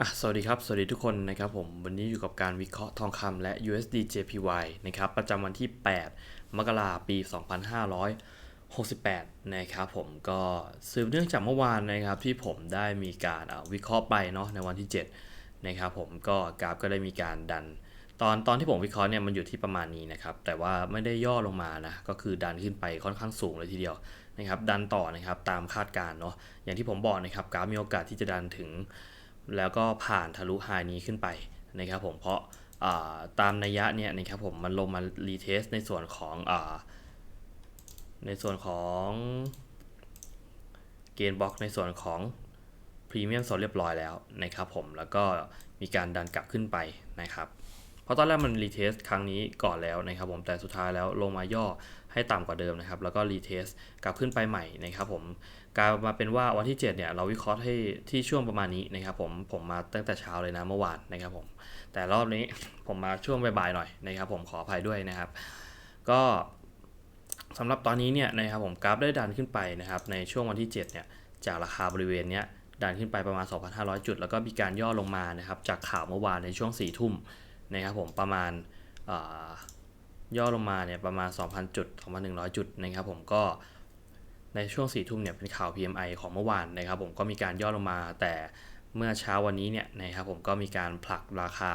อะสวัสดีครับ สวัสดีทุกคนนะครับผม วันนี้อยู่กับการวิเคราะห์ทองคำและ USD JPY นะครับ ประจำวันที่ 8 มกราปี 2568 นะครับผมก็สืบเนื่องจากเมื่อวานนะครับที่ผมได้มีการวิเคราะห์ไปเนาะในวันที่ 7 นะครับผมก็กราฟก็ได้มีการดัน ตอนตอนที่ผมวิเคราะห์เนี่ยมันอยู่ที่ประมาณนี้นะครับ แต่ว่าไม่ได้ย่อลงมานะ ก็คือดันขึ้นไปค่อนข้างสูงเลยทีเดียวนะครับ ดันต่อนะครับตามคาดการณ์เนาะ อย่างที่ผมบอกนะครับกราฟมีโอกาสที่จะดันถึง แล้วก็ผ่านทะลุไฮนี้ขึ้นไปนะครับผมเพราะาตามนัยยะเนี่ยนะครับผมมันลงมารีเทสในส่วนของอในส่วนของเกณฑ์บล็อกในส่วนของพรีเมียมโซนเรียบร้อยแล้วนะครับผมแล้วก็มีการดันกลับขึ้นไปนะครับ เพราะตอนแรกมันรีเทสครั้งนี้ก่อนแล้วนะครับผมแต่สุดท้ายแล้วลงมาย่อ ให้ต่ำกว่าเดิมนะครับ แล้วก็รีเทสกลับขึ้นไปใหม่นะครับผมกลายมาเป็นว่าวันที่ 7 เนี่ย เราวิเคราะห์ให้ที่ช่วงประมาณนี้นะครับผมผมมาตั้งแต่เช้าเลยนะเมื่อวานนะครับผมแต่รอบนี้ผมมาช่วงบ่ายๆหน่อยนะครับผมขออภัยด้วยนะครับ ก็สำหรับตอนนี้เนี่ยนะครับผมกราฟได้ดันขึ้นไปนะครับในช่วงวันที่ 7 เนี่ยจากราคาบริเวณเนี้ยดันขึ้นไปประมาณ 2,500 จุด แล้วก็มีการย่อลงมานะครับจากข่าวเมื่อวานในช่วง4ทุ่มนะครับผมประมาณ ย่อลงมาเนี่ยประมาณ 2,000 จุด 2,100 จุดนะครับผมก็ในช่วง4ทุ่มเนี่ยเป็นข่าว PMI ของเมื่อวานนะครับผมก็มีการย่อลงมา แต่เมื่อเช้าวันนี้เนี่ยนะครับผมก็มีการผลักราคา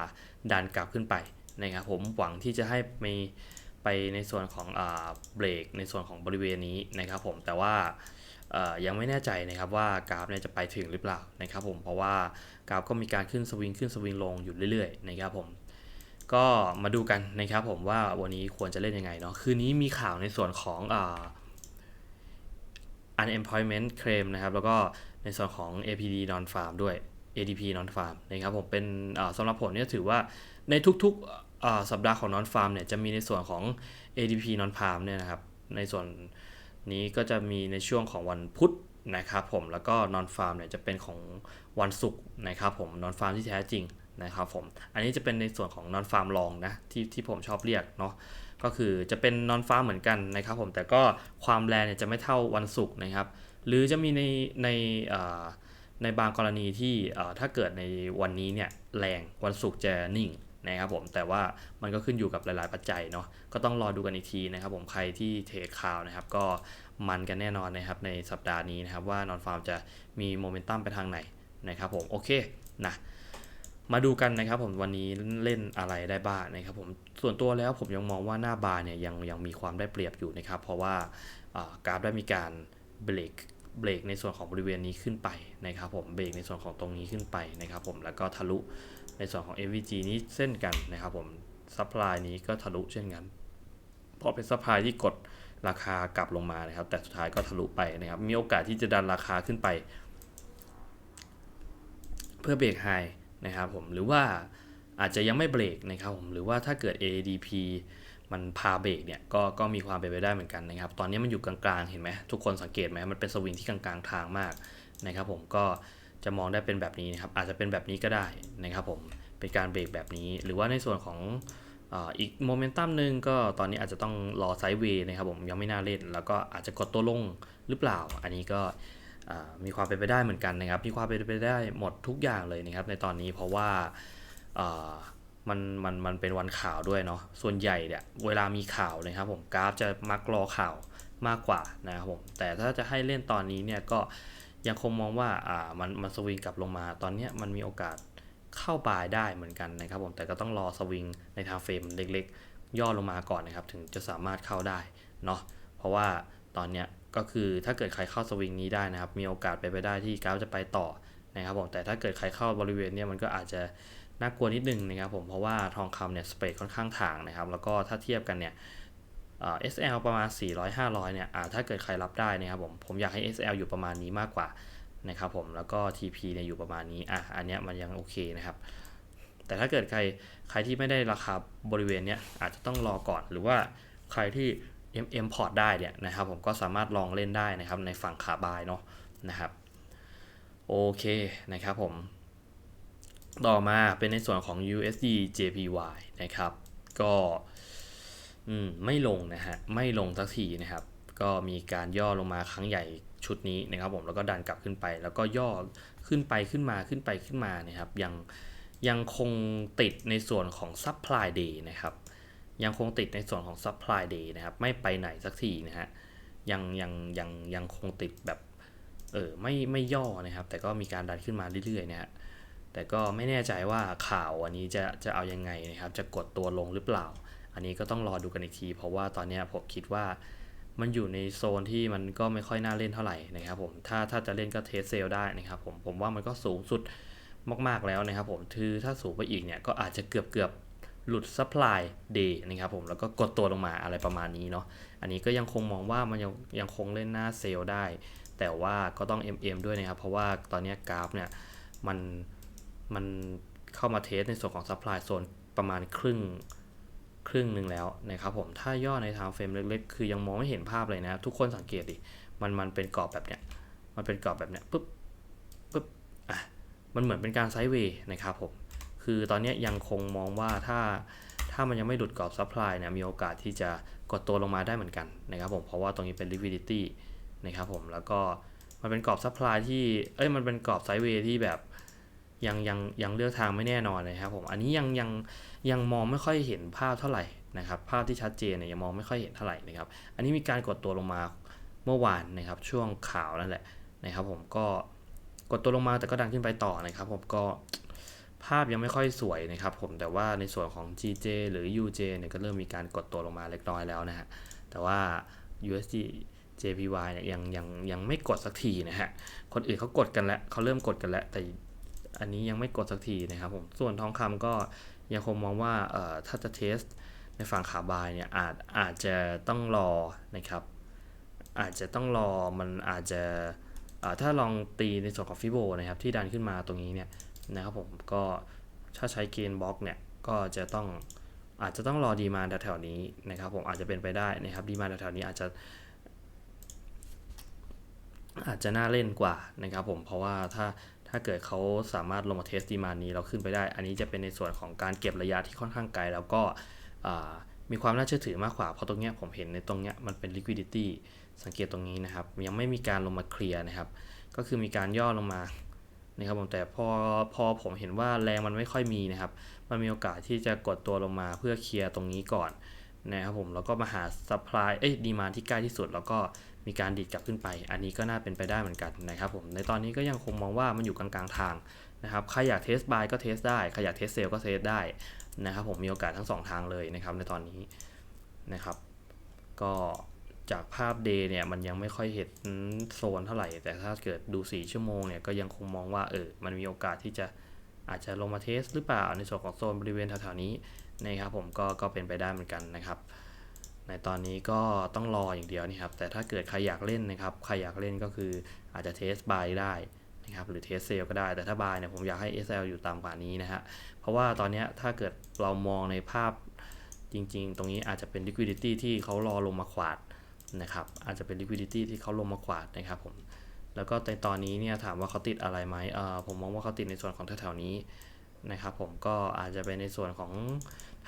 ดันกลับขึ้นไปนะครับผมหวังที่จะให้มีไปในส่วนของอ่าเบรกในส่วนของบริเวณนี้นะครับผมแต่ว่ายังไม่แน่ใจนะครับว่ากราฟเนี่ยจะไปถึงหรือเปล่านะครับผมเพราะว่ากราฟก็มีการขึ้นสวิงขึ้นสวิงลงอยู่เรื่อยๆนะครับผม ก็มาดูกันนะครับผมว่าวันนี้ควรจะเล่นยังไงเนาะคืนนี้มีข่าวในส่วนของอ่า unemployment claim นะครับ แล้วก็ในส่วนของ APD non farm ด้วย ADP non farm นะครับผมเป็นสำหรับผมเนี่ยถือว่าในทุกๆสัปดาห์ของ non farm เนี่ยจะมีในส่วนของ ADP non farm เนี่ยนะครับในส่วนนี้ก็จะมีในช่วงของวันพุธนะครับผมแล้วก็ non farm เนี่ยจะเป็นของวันศุกร์นะครับผม non farm ที่แท้จริง นะครับผม อันนี้จะเป็นในส่วนของ non farm long นะที่ที่ผมชอบเรียกเนาะก็คือจะเป็นนอนฟ้าเหมือนกันนะครับผมแต่ก็ความแรงเนี่ยจะไม่เท่าวันศุกร์นะครับ หรือจะมีในในในบางกรณีที่ถ้าเกิดในวันนี้เนี่ยแรงวันศุกร์จะนิ่งนะครับผมแต่ว่ามันก็ขึ้นอยู่กับหลาย ๆ ปัจจัยเนาะก็ต้องรอดูกันอีกทีนะครับผมใครที่เทรดข่าวนะครับก็มันกันแน่นอนนะครับในสัปดาห์นี้นะครับว่านอนฟาร์มจะมีโมเมนตัมไปทางไหนนะครับผมโอเคนะ มาดูกันนะครับผมวันนี้เล่นอะไรได้บ้างนะครับผมส่วนตัวแล้วผมยังมองว่าหน้าบาร์เนี่ยยังยังมีความได้เปรียบอยู่นะครับ เพราะว่าากราฟได้มีการเบรกเบรกในส่วนของบริเวณนี้ขึ้นไปนะครับผมเบรกในส่วนของตรงนี้ขึ้นไปนะครับผมแล้วก็ทะลุในส่วนของ MVG นี้เส้นกันนะครับผมซัพพลายนี้ก็ทะลุเช่นกันเพราะเป็นซัพพลายที่กดราคากลับลงมานะครับ แต่สุดท้ายก็ทะลุไปนะครับ มีโอกาสที่จะดันราคาขึ้นไป เพื่อเบรกไฮ นะครับผมหรือว่าอาจจะยังไม่เบรกนะครับผมหรือว่าถ้าเกิด ADP มันพาเบรกเนี่ยก็ก็มีความเป็นไปได้เหมือนกันนะครับ ตอนนี้มันอยู่กลางๆ เห็นไหมทุกคนสังเกตไหมมันเป็นสวิงที่กลางๆทางมากนะครับผมก็จะมองได้เป็นแบบนี้นะครับอาจจะเป็นแบบนี้ก็ได้นะครับผมเป็นการเบรกแบบนี้ หรือว่าในส่วนของอีกโมเมนตัมหนึ่งก็ตอนนี้อาจจะต้องรอไซด์เวย์นะครับผมยังไม่น่าเล่น แล้วก็อาจจะกดตัวลงหรือเปล่า อันนี้ก็ มีความเป็นไปได้เหมือนกันนะครับ มีความเป็นไปได้หมดทุกอย่างเลยนะครับ ในตอนนี้เพราะว่ามันมันมันเป็นวันข่าวด้วยเนาะ ส่วนใหญ่เนี่ยเวลามีข่าวนะครับ ผมกราฟจะมักรอข่าวมากกว่านะครับผม แต่ถ้าจะให้เล่นตอนนี้เนี่ยก็ยังคงมองว่าอ่ามันมันสวิงกลับลงมา ตอนนี้มันมีโอกาสเข้าบายได้เหมือนกันนะครับผม แต่ก็ต้องรอสวิงในทางเฟรมเล็กๆ ย่อลงมาก่อนนะครับ ถึงจะสามารถเข้าได้เนาะ เพราะว่าตอนเนี้ย ก็คือถ้าเกิดใครเข้าสวิงนี้ได้นะครับ มีโอกาสไปไปได้ที่กราฟจะไปต่อนะครับผมแต่ถ้าเกิดใครเข้าบริเวณเนี้ยมันก็อาจจะน่ากลัวนิดนึงนะครับผมเพราะว่าทองคำเนี่ยสเปรดค่อนข้างถ่างนะครับ แล้วก็ถ้าเทียบกันเนี่ยเอ่อ SL ประมาณ 400 500 เนี่ยอ่าถ้าเกิดใครรับได้นะครับผมผมอยากให้ SL อยู่ประมาณนี้มากกว่านะครับผมแล้วก็ TP เนี่ยอยู่ประมาณนี้อะอันเนี้ยมันยังโอเคนะครับ แต่ถ้าเกิดใครใครที่ไม่ได้ราคาบริเวณเนี้ยอาจจะต้องรอก่อนหรือว่าใครที่ M M พอร์ตได้เนี่ยนะครับผมก็สามารถลองเล่นได้นะครับในฝั่งขาบายเนาะนะครับโอเคนะครับผม ต่อมาเป็นในส่วนของ USD JPY นะครับ ก็อืมไม่ลงนะฮะไม่ลงสักทีนะครับ ก็มีการย่อลงมาครั้งใหญ่ชุดนี้นะครับผมแล้วก็ดันกลับขึ้นไป แล้วก็ย่อขึ้นไปขึ้นมาขึ้นไปขึ้นมานะครับยังยังคงติดในส่วนของ supply day นะครับ ยังคงติดในส่วนของ supply day นะครับ ไม่ไปไหนสักทีนะฮะ ยังยังยังยังคงติดแบบ เออไม่ไม่ย่อนะครับ แต่ก็มีการดันขึ้นมาเรื่อยๆนะฮะ แต่ก็ไม่แน่ใจว่าข่าวอันนี้จะจะเอายังไงนะครับ จะกดตัวลงหรือเปล่า อันนี้ก็ต้องรอดูกันอีกที เพราะว่าตอนนี้ผมคิดว่ามันอยู่ในโซนที่มันก็ไม่ค่อยน่าเล่นเท่าไหร่นะครับผม ถ้าถ้าจะเล่นก็เทสเซลได้นะครับผม ผมว่ามันก็สูงสุดมากๆแล้วนะครับผมคือถ้าสูงไปอีกเนี่ยก็อาจจะเกือบเกือบ หลุด supply day นะครับผมแล้วก็กดตัวลงมาอะไรประมาณนี้เนาะอันนี้ก็ยังคงมองว่ามันยังยังคงเล่นหน้าเซลล์ได้ แต่ว่าก็ต้อง MM ด้วยนะครับ เพราะว่าตอนนี้กราฟเนี่ยมันมันเข้ามาเทสในส่วนของ supply zone ประมาณครึ่งครึ่งหนึ่งแล้วนะครับผมถ้าย่อใน time frame เล็กๆ คือยังมองไม่เห็นภาพเลยนะ ทุกคนสังเกตดิมันมันเป็นกรอบแบบเนี้ยมันเป็นกรอบแบบเนี้ยปุ๊บปุ๊บอะมันเหมือนเป็นการไซด์เวย์นะครับผม คือตอนนี้ยังคงมองว่าถ้าถ้ามันยังไม่หลุดกรอบ supply เนี่ยมีโอกาสที่จะกดตัวลงมาได้เหมือนกันนะครับผมเพราะว่าตรงนี้เป็น liquidity นะครับผมแล้วก็มันเป็นกรอบ supply ที่เอ้ยมันเป็นกรอบไซด์เวย์ที่แบบยังยังยังเลือกทางไม่แน่นอนนะครับผมอันนี้ยังยังยังมองไม่ค่อยเห็นภาพเท่าไหร่นะครับภาพที่ชัดเจนเนี่ยยังมองไม่ค่อยเห็นเท่าไหร่นะครับอันนี้มีการกดตัวลงมาเมื่อวานนะครับช่วงข่าวนั่นแหละนะครับผมก็กดตัวลงมาแต่ก็ดันขึ้นไปต่อนะครับผมก็ ภาพยังไม่ค่อยสวยนะครับผมแต่ว่าในส่วนของ GJ หรือ UJ เนี่ยก็เริ่มมีการกดตัวลงมาเล็กน้อยแล้วนะฮะแต่ว่า USD JPY เนี่ยยังยังยังไม่กดสักทีนะฮะคนอื่นเขากดกันแล้วเขาเริ่มกดกันแล้ว แต่อันนี้ยังไม่กดสักทีนะครับผมส่วนทองคำก็ยังคงมองว่าเอ่อถ้าจะเทสในฝั่งขาบายเนี่ยอาจอาจจะต้องรอนะครับอาจจะต้องรอมันอาจจะเอ่อถ้าลองตีในส่วนของฟิโบนะครับที่ดันขึ้นมาตรงนี้เนี่ย นะครับผมก็ถ้าใช้เกณฑ์บล็อกเนี่ยก็จะต้องอาจจะต้องรอดีมาแถวๆนี้นะครับผมอาจจะเป็นไปได้นะครับดีมาแถวๆนี้อาจจะ อาจจะน่าเล่นกว่านะครับผมเพราะว่าถ้าถ้าเกิดเขาสามารถลงมาเทสดีมานี้เราขึ้นไปได้ อันนี้จะเป็นในส่วนของการเก็บระยะที่ค่อนข้างไกล แล้วก็มีความน่าเชื่อถือมากกว่าเพราะตรงเนี้ยผมเห็นในตรงเนี้ยมันเป็น liquidity สังเกตตรงนี้นะครับ ยังไม่มีการลงมาเคลียร์นะครับ ก็คือมีการย่อลงมา นะครับผมแต่พอพอผมเห็นว่าแรงมันไม่ค่อยมีนะครับ มันมีโอกาสที่จะกดตัวลงมาเพื่อเคลียร์ตรงนี้ก่อนนะครับผมแล้วก็มาหา supply เอ้ยดีมาที่ใกล้ที่สุด แล้วก็มีการดีดกลับขึ้นไป อันนี้ก็น่าเป็นไปได้เหมือนกันนะครับผมในตอนนี้ก็ยังคงมองว่ามันอยู่กลางๆทางนะครับใครอยากเทสบายก็เทสได้ใครอยากเทสเซลก็เทสได้นะครับผมมีโอกาสทั้งสองทางเลยนะครับในตอนนี้นะครับ ก็ จากภาพ day เนี่ยมันยังไม่ค่อยเห็นโซนเท่าไหร่ แต่ถ้าเกิดดู 4 ชั่วโมงเนี่ยก็ยังคงมองว่าเออมันมีโอกาสที่จะอาจจะลงมาเทสหรือเปล่าในส่วนของโซนบริเวณแถวๆนี้นะครับผมก็ก็เป็นไปได้เหมือนกันนะครับ ในตอนนี้ก็ต้องรออย่างเดียวนี่ครับแต่ถ้าเกิดใครอยากเล่นนะครับใครอยากเล่นก็คืออาจจะเทสบายได้นะครับหรือเทสเซลก็ได้แต่ถ้าบายเนี่ยผมอยากให้ SL อยู่ต่ำกว่านี้นะฮะเพราะว่าตอนนี้ถ้าเกิดเรามองในภาพจริง ๆ ตรงนี้อาจจะเป็น liquidity ที่เขารอลงมาขวาด นะครับอาจจะเป็น liquidity ที่เขาลงมาขวาดนะครับผมแล้วก็ในตอนนี้เนี่ยถามว่าเขาติดอะไรไหมเออผมมองว่าเขาติดในส่วนของแถวๆนี้นะครับผมก็อาจจะเป็นในส่วนของ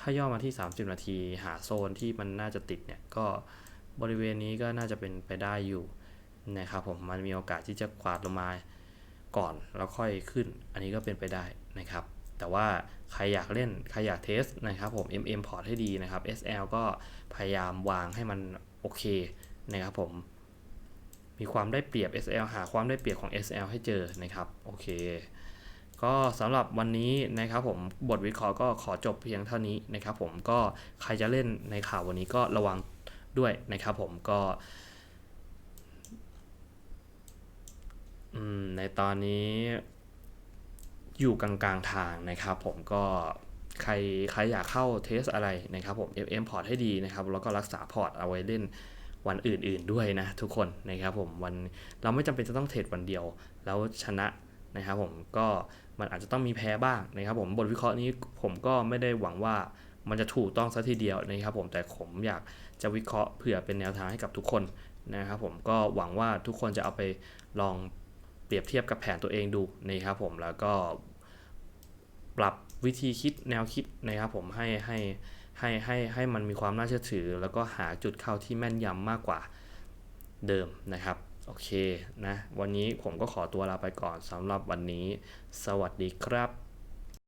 ถ้าย่อมาที่ 30 นาทีหาโซนที่มันน่าจะติดเนี่ยก็บริเวณนี้ก็น่าจะเป็นไปได้อยู่นะครับผมมันมีโอกาสที่จะขวาดลงมาก่อนแล้วค่อยขึ้น อันนี้ก็เป็นไปได้นะครับ แต่ว่าใครอยากเล่น ใครอยากเทสนะครับผม MM พอร์ตให้ดีนะครับ SL ก็พยายามวางให้มัน โอเคนะครับผมมีความได้เปรียบ SL หาความได้เปรียบของ SL ให้เจอนะครับโอเค ก็สำหรับวันนี้นะครับผมบทวิเคราะห์ก็ขอจบเพียงเท่านี้นะครับผมก็ใครจะเล่นในข่าววันนี้ก็ระวังด้วยนะครับผมก็มในตอนนี้อยู่กลางๆทางนะครับผมก็ ใครใครอยากเข้าเทสอะไรนะครับผม FM พอร์ตให้ดีนะครับ แล้วก็รักษาพอร์ตเอาไว้เล่นวันอื่นๆด้วยนะทุกคนนะครับผมวันเราไม่จำเป็นจะต้องเทรดวันเดียว แล้วชนะนะครับผมก็มันอาจจะต้องมีแพ้บ้างนะครับผมบทวิเคราะห์นี้ผมก็ไม่ได้หวังว่ามันจะถูกต้องซะทีเดียวนะครับผมแต่ผมอยากจะวิเคราะห์เผื่อเป็นแนวทางให้กับทุกคนนะครับผมก็หวังว่าทุกคนจะเอาไปลองเปรียบเทียบกับแผนตัวเองดูนะครับผมแล้วก็ปรับ วิธีคิดแนวคิดนะครับผมให้ให้ให้ให้ให้มันมีความน่าเชื่อถือ แล้วก็หาจุดเข้าที่แม่นยำมากกว่าเดิมนะครับ โอเคนะ วันนี้ผมก็ขอตัวลาไปก่อนสำหรับวันนี้ สวัสดีครับ